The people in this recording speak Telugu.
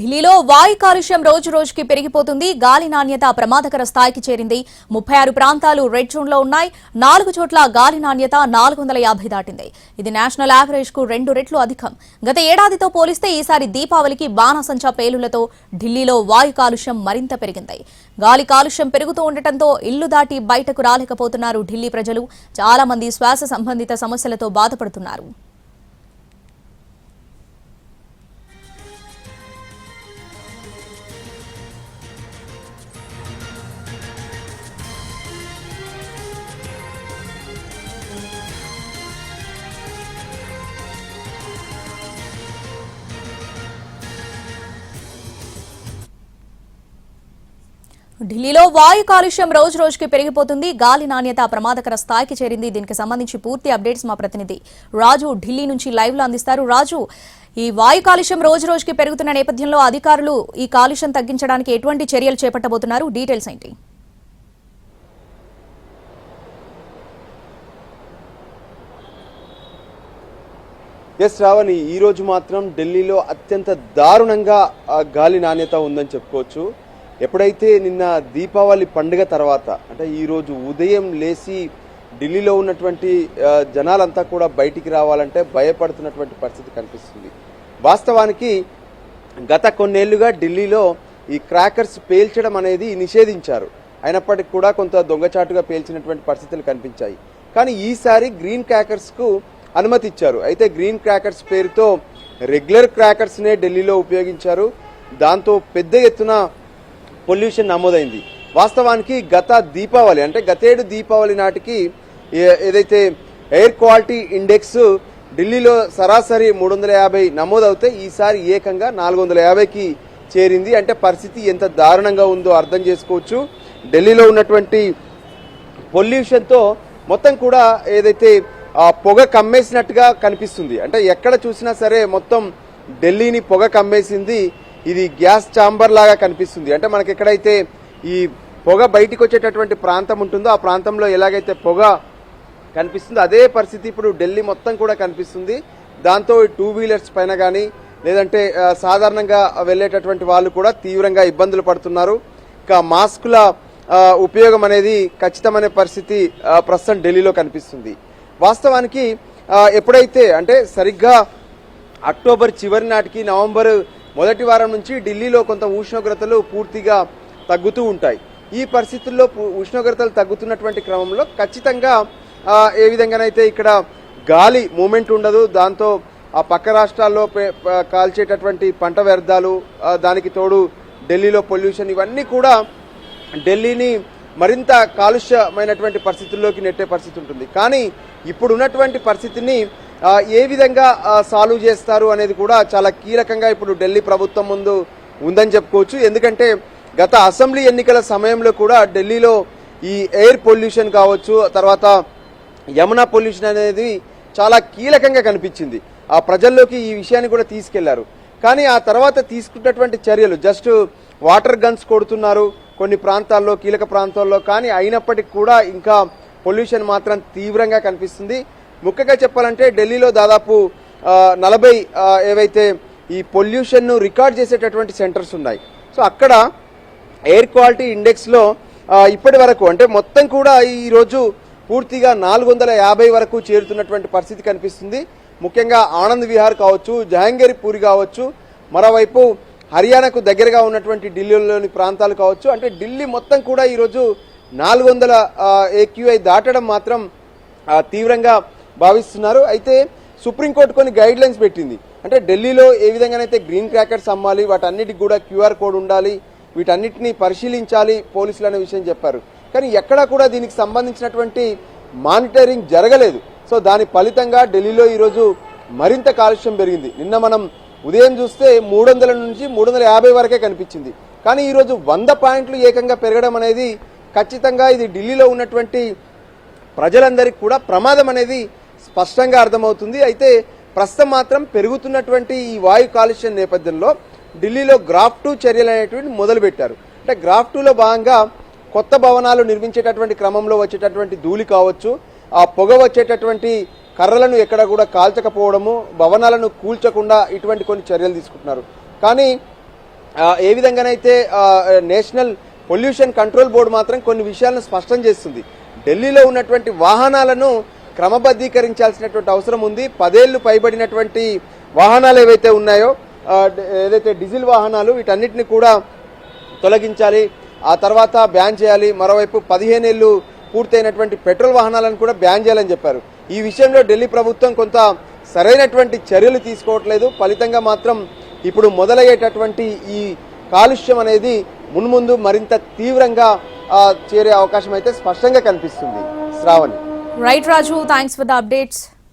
ఢిల్లీలో వాయు కాలుష్యం రోజు రోజుకి పెరిగిపోతుంది. గాలి నాణ్యత ప్రమాదకర స్థాయికి చేరింది. ముప్పై ఆరు ప్రాంతాలు రెడ్ జోన్లో ఉన్నాయి. నాలుగు చోట్ల గాలి నాణ్యత నాలుగు వందల యాభై దాటింది. ఇది నేషనల్ యావరేజ్కు రెండు రెట్లు అధికం. గత ఏడాదితో పోలిస్తే ఈసారి దీపావళికి బాణసంచా పేలులతో ఢిల్లీలో వాయు కాలుష్యం మరింత పెరిగింది. గాలి కాలుష్యం పెరుగుతూ ఉండటంతో ఇల్లు దాటి బయటకు రాలేకపోతున్నారు ఢిల్లీ ప్రజలు. చాలా మంది శ్వాస సంబంధిత సమస్యలతో బాధపడుతున్నారు. ఢిల్లీలో వాయు కాలుష్యం రోజు రోజుకి పెరిగిపోతుంది. గాలి నాణ్యత ప్రమాదకర స్థాయికి చేరింది. దీనికి సంబంధించి పూర్తి అప్డేట్స్ మా ప్రతినిధి రాజు ఢిల్లీ నుంచి లైవ్లో అందిస్తారు. రాజు ఈ వాయు కాలుష్యం రోజు రోజుకి పెరుగుతున్న నేపథ్యంలో అధికారులు ఈ కాలుష్యం తగ్గించడానికి ఎటువంటి చర్యలు చేపట్టబోతున్నారు? డీటెయిల్స్ ఏంటి? ఎస్ రావణి ఈ రోజు మాత్రం ఢిల్లీలో అత్యంత దారుణంగా ఆ, గాలి నాణ్యత ఉందని చెప్పుకోవచ్చు. ఎప్పుడైతే నిన్న దీపావళి పండుగ తర్వాత అంటే ఈరోజు ఉదయం లేచి ఢిల్లీలో ఉన్నటువంటి జనాలంతా కూడా బయటికి రావాలంటే భయపడుతున్నటువంటి పరిస్థితి కనిపిస్తుంది. వాస్తవానికి గత కొన్నేళ్ళుగా ఢిల్లీలో ఈ క్రాకర్స్ పేల్చడం అనేది నిషేధించారు. అయినప్పటికీ కూడా కొంత దొంగచాటుగా పేల్చినటువంటి పరిస్థితులు కనిపించాయి. కానీ ఈసారి గ్రీన్ క్రాకర్స్కు అనుమతి ఇచ్చారు అయితే గ్రీన్ క్రాకర్స్ పేరుతో రెగ్యులర్ క్రాకర్స్నే ఢిల్లీలో ఉపయోగించారు. దాంతో పెద్ద ఎత్తున పొల్యూషన్ నమోదైంది. వాస్తవానికి గత దీపావళి అంటే గతేడు దీపావళి నాటికి ఏదైతే ఎయిర్ క్వాలిటీ ఇండెక్స్ ఢిల్లీలో సరాసరి మూడు వందల యాభై నమోదవుతే ఈసారి ఏకంగా నాలుగు వందల యాభైకి చేరింది. అంటే పరిస్థితి ఎంత దారుణంగా ఉందో అర్థం చేసుకోవచ్చు. ఢిల్లీలో ఉన్నటువంటి పొల్యూషన్తో మొత్తం కూడా ఏదైతే పొగ కమ్మేసినట్టుగా కనిపిస్తుంది. అంటే ఎక్కడ చూసినా సరే మొత్తం ఢిల్లీని పొగ కమ్మేసింది. ఇది గ్యాస్ చాంబర్ లాగా కనిపిస్తుంది. అంటే మనకి ఎక్కడైతే ఈ పొగ బయటికి వచ్చేటటువంటి ప్రాంతం ఉంటుందో ఆ ప్రాంతంలో ఎలాగైతే పొగ కనిపిస్తుంది అదే పరిస్థితి ఇప్పుడు ఢిల్లీ మొత్తం కూడా కనిపిస్తుంది. దాంతో టూ వీలర్స్ పైన కానీ లేదంటే సాధారణంగా వెళ్ళేటటువంటి వాళ్ళు కూడా తీవ్రంగా ఇబ్బందులు పడుతున్నారు. ఇక మాస్కుల ఉపయోగం అనేది ఖచ్చితమైన పరిస్థితి ప్రస్తుతం ఢిల్లీలో కనిపిస్తుంది. వాస్తవానికి ఎప్పుడైతే అంటే సరిగ్గా అక్టోబర్ చివరి నాటికి నవంబర్ మొదటి వారం నుంచి ఢిల్లీలో కొంత ఉష్ణోగ్రతలు పూర్తిగా తగ్గుతూ ఉంటాయి. ఈ పరిస్థితుల్లో ఉష్ణోగ్రతలు తగ్గుతున్నటువంటి క్రమంలో ఖచ్చితంగా ఏ విధంగానైతే ఇక్కడ గాలి మూమెంట్ ఉండదు దాంతో ఆ పక్క రాష్ట్రాల్లో పే- కాల్చేటటువంటి పంట వ్యర్థాలు దానికి తోడు ఢిల్లీలో పొల్యూషన్ ఇవన్నీ కూడా ఢిల్లీని మరింత కాలుష్యమైనటువంటి పరిస్థితుల్లోకి నెట్టే పరిస్థితి ఉంటుంది. కానీ ఇప్పుడున్నటువంటి పరిస్థితిని ఏ విధంగా సాల్వ్ చేస్తారు అనేది కూడా చాలా కీలకంగా ఇప్పుడు ఢిల్లీ ప్రభుత్వం ముందు ఉందని చెప్పుకోవచ్చు. ఎందుకంటే గత అసెంబ్లీ ఎన్నికల సమయంలో కూడా ఢిల్లీలో ఈ ఎయిర్ పొల్యూషన్ కావచ్చు తర్వాత యమునా పొల్యూషన్ అనేది చాలా కీలకంగా కనిపించింది. ఆ ప్రజల్లోకి ఈ విషయాన్ని కూడా తీసుకెళ్ళారు. కానీ ఆ తర్వాత తీసుకున్నటువంటి చర్యలు జస్ట్ వాటర్ గన్స్ కొడుతున్నారు కొన్ని ప్రాంతాల్లో కీలక ప్రాంతాల్లో కానీ అయినప్పటికీ కూడా ఇంకా పొల్యూషన్ మాత్రం తీవ్రంగా కనిపిస్తుంది. ముఖ్యంగా చెప్పాలంటే ఢిల్లీలో దాదాపు నలభై ఏవైతే ఈ పొల్యూషన్ను రికార్డ్ చేసేటటువంటి సెంటర్స్ ఉన్నాయి. సో అక్కడ ఎయిర్ క్వాలిటీ ఇండెక్స్లో ఇప్పటి వరకు అంటే మొత్తం కూడా ఈరోజు పూర్తిగా నాలుగు వందల యాభై వరకు చేరుతున్నటువంటి పరిస్థితి కనిపిస్తుంది. ముఖ్యంగా ఆనంద్ విహార్ కావచ్చు జహాంగీర్ పూరి కావచ్చు మరోవైపు హర్యానాకు దగ్గరగా ఉన్నటువంటి ఢిల్లీలోని ప్రాంతాలు కావచ్చు. అంటే ఢిల్లీ మొత్తం కూడా ఈరోజు నాలుగు వందల ఏక్యూఐ దాటడం మాత్రం తీవ్రంగా భావిస్తున్నారు. అయితే సుప్రీంకోర్టు కొన్ని గైడ్ లైన్స్ పెట్టింది. అంటే ఢిల్లీలో ఏ విధంగానైతే గ్రీన్ క్రాకర్స్ అమ్మాలి వాటన్నిటికి కూడా క్యూఆర్ కోడ్ ఉండాలి వీటన్నిటిని పరిశీలించాలి పోలీసులు అనే విషయం చెప్పారు. కానీ ఎక్కడా కూడా దీనికి సంబంధించినటువంటి మానిటరింగ్ జరగలేదు. సో దాని ఫలితంగా ఢిల్లీలో ఈరోజు మరింత కాలుష్యం పెరిగింది. నిన్న మనం ఉదయం చూస్తే మూడు వందల నుంచి మూడు వందల యాభై వరకే కనిపించింది. కానీ ఈరోజు వంద పాయింట్లు ఏకంగా పెరగడం అనేది ఖచ్చితంగా ఇది ఢిల్లీలో ఉన్నటువంటి ప్రజలందరికీ కూడా ప్రమాదం అనేది స్పష్టంగా అర్థమవుతుంది. అయితే ప్రస్తుతం మాత్రం పెరుగుతున్నటువంటి ఈ వాయు కాలుష్యం నేపథ్యంలో ఢిల్లీలో గ్రాఫ్ టూ చర్యలు అనేటువంటి మొదలుపెట్టారు. అంటే గ్రాఫ్ టూలో భాగంగా కొత్త భవనాలు నిర్మించేటటువంటి క్రమంలో వచ్చేటటువంటి ధూళి కావచ్చు ఆ పొగ వచ్చేటటువంటి కర్రలను ఎక్కడ కూడా కాల్చకపోవడము భవనాలను కూల్చకుండా ఇటువంటి కొన్ని చర్యలు తీసుకుంటున్నారు. కానీ ఏ విధంగానైతే నేషనల్ పొల్యూషన్ కంట్రోల్ బోర్డు మాత్రం కొన్ని విషయాలను స్పష్టం చేస్తుంది. ఢిల్లీలో ఉన్నటువంటి వాహనాలను క్రమబద్ధీకరించాల్సినటువంటి అవసరం ఉంది. పదేళ్ళు పైబడినటువంటి వాహనాలు ఏవైతే ఉన్నాయో ఏదైతే డీజిల్ వాహనాలు వీటన్నిటిని కూడా తొలగించాలి. ఆ తర్వాత బ్యాన్ చేయాలి. మరోవైపు పదిహేను ఏళ్ళు పూర్తయినటువంటి పెట్రోల్ వాహనాలను కూడా బ్యాన్ చేయాలని చెప్పారు. ఈ విషయంలో ఢిల్లీ ప్రభుత్వం కొంత సరైనటువంటి చర్యలు తీసుకోవట్లేదు. ఫలితంగా మాత్రం ఇప్పుడు మొదలయ్యేటటువంటి ఈ కాలుష్యం అనేది మున్ముందు మరింత తీవ్రంగా చేరే అవకాశం అయితే స్పష్టంగా కనిపిస్తుంది. Shravani. Right, Raju, thanks for the updates.